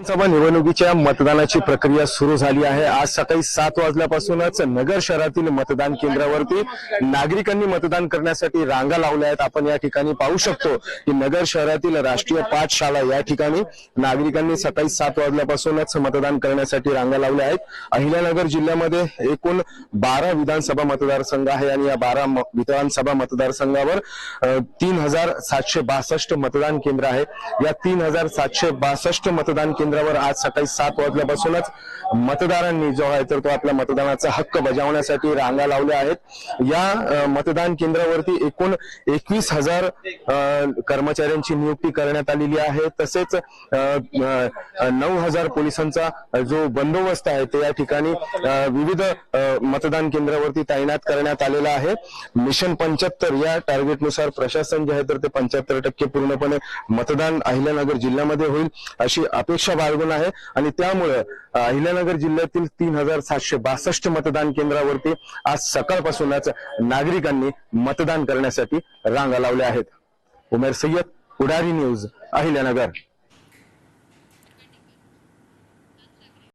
विधानसभा निवडणुकीच्या मतदानाची प्रक्रिया सुरू झाली आहे. आज सकाळी सात वाजल्यापासूनच नगर शहरातील मतदान केंद्रावरती नागरिकांनी मतदान करण्यासाठी रांगा लावल्या आहेत. आपण या ठिकाणी पाहू शकतो की नगर शहरातील राष्ट्रीय पाठशाला या ठिकाणी नागरिकांनी सकाळी सात वाजल्यापासूनच मतदान करण्यासाठी रांगा लावल्या आहेत. अहिल्यानगर जिल्ह्यामध्ये एकूण बारा विधानसभा मतदारसंघ आहे आणि या बारा विधानसभा मतदारसंघावर तीन हजार सातशे बासष्ट मतदान केंद्र आहे. या तीन हजार सातशे बासष्ट मतदान केंद्रावर आज सकाळी सात वाजल्यापासूनच मतदारांनी जो आहे तर तो आपल्या मतदानाचा हक्क बजावण्यासाठी रांगा लावल्या आहेत. या मतदान केंद्रावरती एकूण एकवीस हजार कर्मचाऱ्यांची नियुक्ती करण्यात आलेली आहे. तसेच नऊ हजार पोलिसांचा जो बंदोबस्त आहे ते या ठिकाणी विविध मतदान केंद्रावरती तैनात करण्यात आलेला आहे. मिशन पंच्याहत्तर या टार्गेटनुसार प्रशासन जे आहे तर ते पंच्याहत्तर टक्के पूर्णपणे मतदान अहिल्यानगर जिल्ह्यामध्ये होईल अशी अपेक्षा बाळगून आहे. आणि त्यामुळे अहिल्यानगर जिल्ह्यातील तीन हजार सातशे बासष्ट मतदान केंद्रावरती आज सकाळपासूनच नागरिकांनी मतदान करण्यासाठी रांगा लावल्या आहेत. उमेर सय्यद उडारी न्यूज अहिल्यानगर.